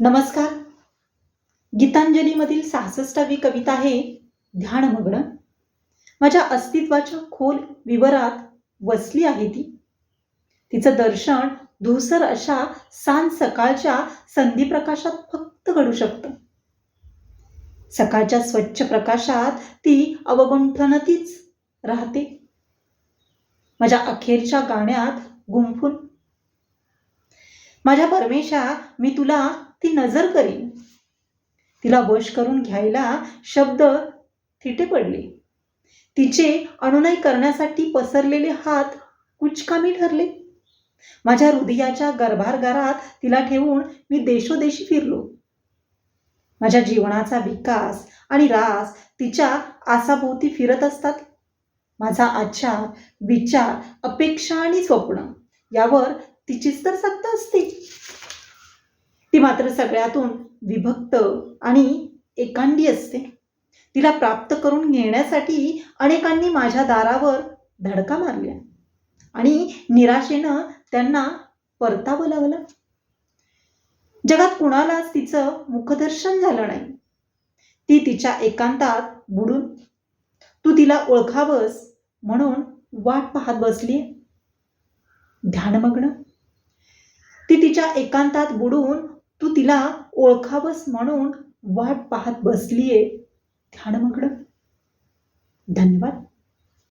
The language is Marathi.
नमस्कार. गीतांजलीमधील सहासष्टावी कविता आहे ध्यानमग्न माझ्या अस्तित्वाच्या खोल विवरात वसली आहे ती. तिचं दर्शन धुसर अशा सांज सकाळच्या संधी प्रकाशात फक्त घडू शकतं. सकाळच्या स्वच्छ प्रकाशात ती अवगुंठनतीच राहते. माझ्या अखेरच्या गाण्यात गुंफून. माझ्या परमेशा मी तुला ती नजर करी तिला वश करून घ्यायला शब्द थिटे पडले. तिचे अनुनय करण्यासाठी पसरलेले हात कुचकामी ठरले. माझ्या हृदयाच्या गर्भारगारात तिला ठेवून मी देशोदेशी फिरलो. माझ्या जीवनाचा विकास आणि रास तिच्या आसाभोवती फिरत असतात. माझा आचार विचार अपेक्षा आणि स्वप्न यावर तिचीच तर सत्ता असते. मात्र सगळ्यातून विभक्त आणि एकांडी असते. तिला प्राप्त करून घेण्यासाठी अनेकांनी माझ्या दारावर धडका मारल्या आणि निराशेनं त्यांना परतावं लागलं जगात कुणालाच तिचं मुखदर्शन झालं नाही. ती तिच्या एकांतात बुडून तू तिला ओळखावंस म्हणून वाट पाहत बसली ध्यानमग्न. ती तिच्या एकांतात बुडून तू तिला ओळखावंस म्हणून वाट पाहत बसलीये. ध्यानमग्न धन्यवाद.